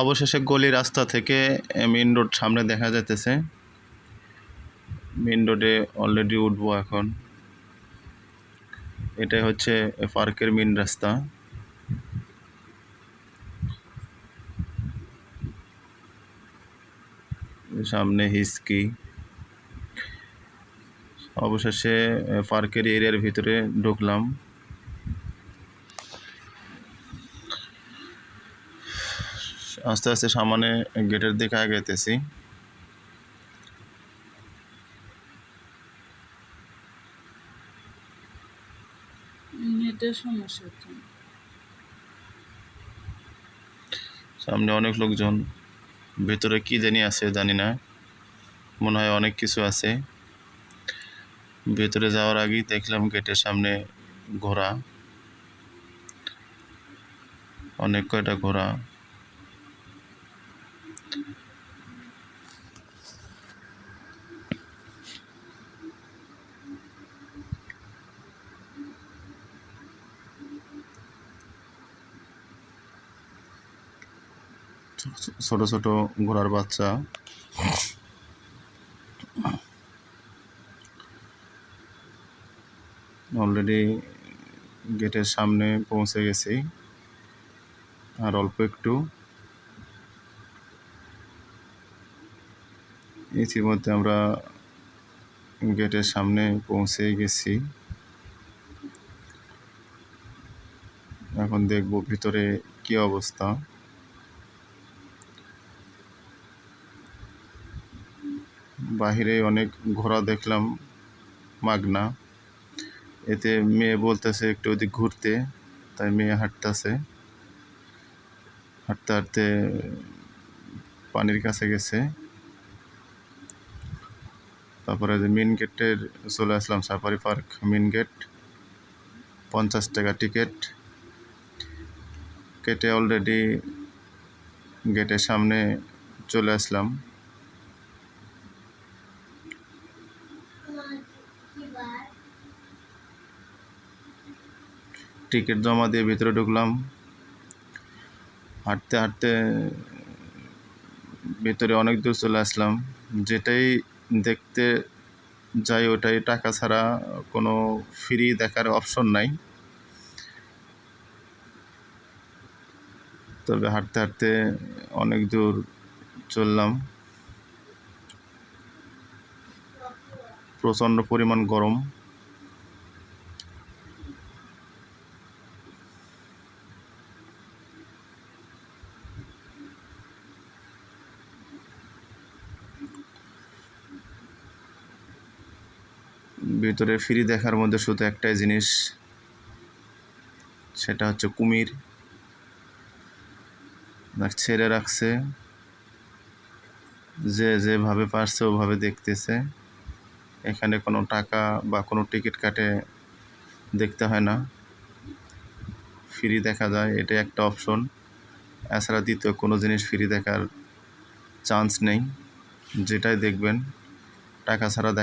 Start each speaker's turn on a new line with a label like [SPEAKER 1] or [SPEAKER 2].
[SPEAKER 1] অবশেষে গলি রাস্তা থেকে মেন রোড সামনে দেখা যাইতেছে। মেন রোডে অলরেডি উঠবো এখন। এটাই হচ্ছে পার্কের মেন রাস্তা। সামনে হিসকি। অবশেষে পার্কের এরিয়ার ভিতরে ঢুকলাম। আস্তে আস্তে সামনে গেটের দিকে আগাইতেছি। সামনে অনেক লোকজন ভেতরে কি জানি আছে জানি না। মনে হয় অনেক কিছু আছে। ভেতরে যাওয়ার আগেই দেখলাম গেটের সামনে ঘোড়া। অনেক কয়টা ঘোড়া। ছোট ছোট ঘোড়ার বাচ্চা। অলরেডি গেটের সামনে পৌঁছে গেছি। আর অল্প একটু। ইতিমধ্যে আমরা গেটের সামনে পৌঁছে গেছি। এখন দেখব ভিতরে কি অবস্থা। বাহিরে অনেক ঘোড়া দেখলাম, মাগনা। এতে মেয়ে বলতেছে একটু ওদিক ঘুরতে, তাই মেয়ে হাঁটতেছে। হাঁটতে হাঁটতে পানির কাছে গেছে। তারপরে যে মেন গেটের চলে আসলাম সাফারি পার্ক মেন গেট পঞ্চাশ টাকা টিকিট কেটে অলরেডি গেটের সামনে চলে আসলাম। টিকিট জমা দিয়ে ভিতরে ঢুকলাম। হাঁটতে হাঁটতে ভিতরে অনেক দূর চলে আসলাম। যেটাই দেখতে যাই, ওটাই টাকা ছাড়া কোনো ফ্রি দেখার অপশন নাই। তবে হাঁটতে হাঁটতে অনেক দূর চললাম। প্রচণ্ড পরিমাণ গরম। ভিতরে ফ্রি দেখার মধ্যে শুধু একটাই জিনিস, সেটা হচ্ছে কুমির। ছেড়ে রাখছে। যে যেভাবে পারছে ওভাবে দেখতেছে। এখানে কোনো টাকা বা কোনো টিকিট কাটে দেখতে হয় না। ফ্রি দেখা যায় এটা একটা অপশন। এছাড়া দ্বিতীয় কোনো জিনিস ফ্রি দেখার চান্স নেই। যেটাই দেখবেন, টাকা ছাড়া দেখা